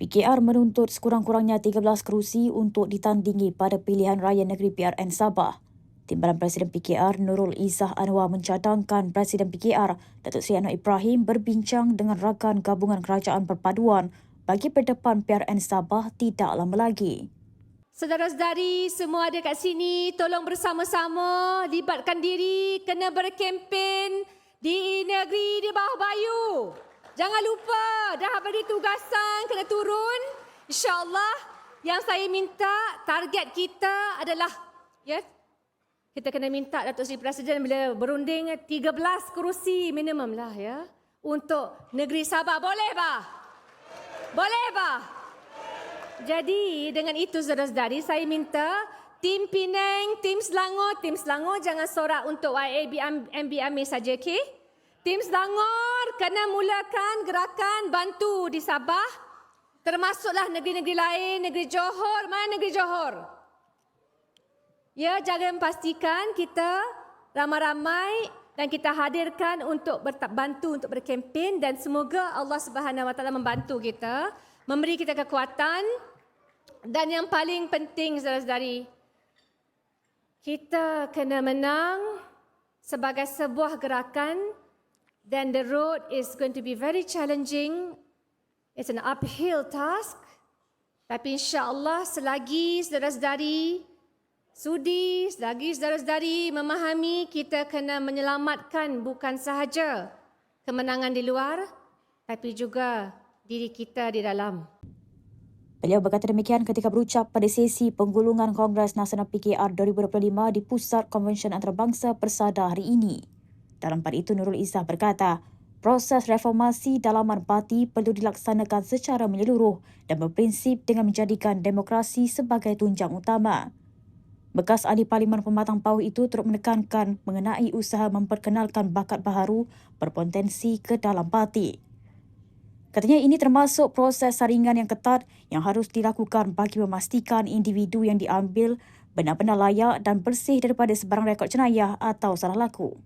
PKR menuntut sekurang-kurangnya 13 kerusi untuk ditandingi pada pilihan raya negeri PRN Sabah. Timbalan Presiden PKR Nurul Izzah Anwar mencadangkan Presiden PKR Datuk Seri Anwar Ibrahim berbincang dengan rakan gabungan kerajaan perpaduan bagi berdepan PRN Sabah tidak lama lagi. Saudara-saudari semua ada kat sini, tolong bersama-sama libatkan diri, kena berkempen di negeri di bawah bayu. Jangan lupa, dah beri tugasan, kena turun. InsyaAllah, yang saya minta, target kita adalah, ya, kita kena minta Datuk Seri Presiden bila berunding 13 kerusi minimum lah ya. Untuk negeri Sabah. Boleh, Bah? Boleh, Bah? Jadi dengan itu saudara-saudari saya minta tim Penang, tim Selangor, tim Selangor jangan sorak untuk YAB MB Amir saja okey. Tim Selangor kena mulakan gerakan bantu di Sabah termasuklah negeri-negeri lain, negeri Johor, mana negeri Johor? Ya, jangan pastikan kita ramai-ramai dan kita hadirkan untuk bantu untuk berkempen dan semoga Allah Subhanahu Wa Taala membantu kita, memberi kita kekuatan dan yang paling penting saudara-saudari kita kena menang sebagai sebuah gerakan then the road is going to be very challenging. It's an uphill task. Tapi insya-Allah selagi saudara-saudari sudi, selagi saudara-saudari memahami kita kena menyelamatkan bukan sahaja kemenangan di luar tapi juga diri kita di dalam. Beliau berkata demikian ketika berucap pada sesi penggulungan Kongres Nasional PKR 2025 di Pusat Konvensyen Antarabangsa Persada hari ini. Dalam pada itu Nurul Izzah berkata, proses reformasi dalaman parti perlu dilaksanakan secara menyeluruh dan berprinsip dengan menjadikan demokrasi sebagai tunjang utama. Bekas ahli Parlimen Pematang Pauh itu turut menekankan mengenai usaha memperkenalkan bakat baharu berpotensi ke dalam parti. Katanya ini termasuk proses saringan yang ketat yang harus dilakukan bagi memastikan individu yang diambil benar-benar layak dan bersih daripada sebarang rekod jenayah atau salah laku.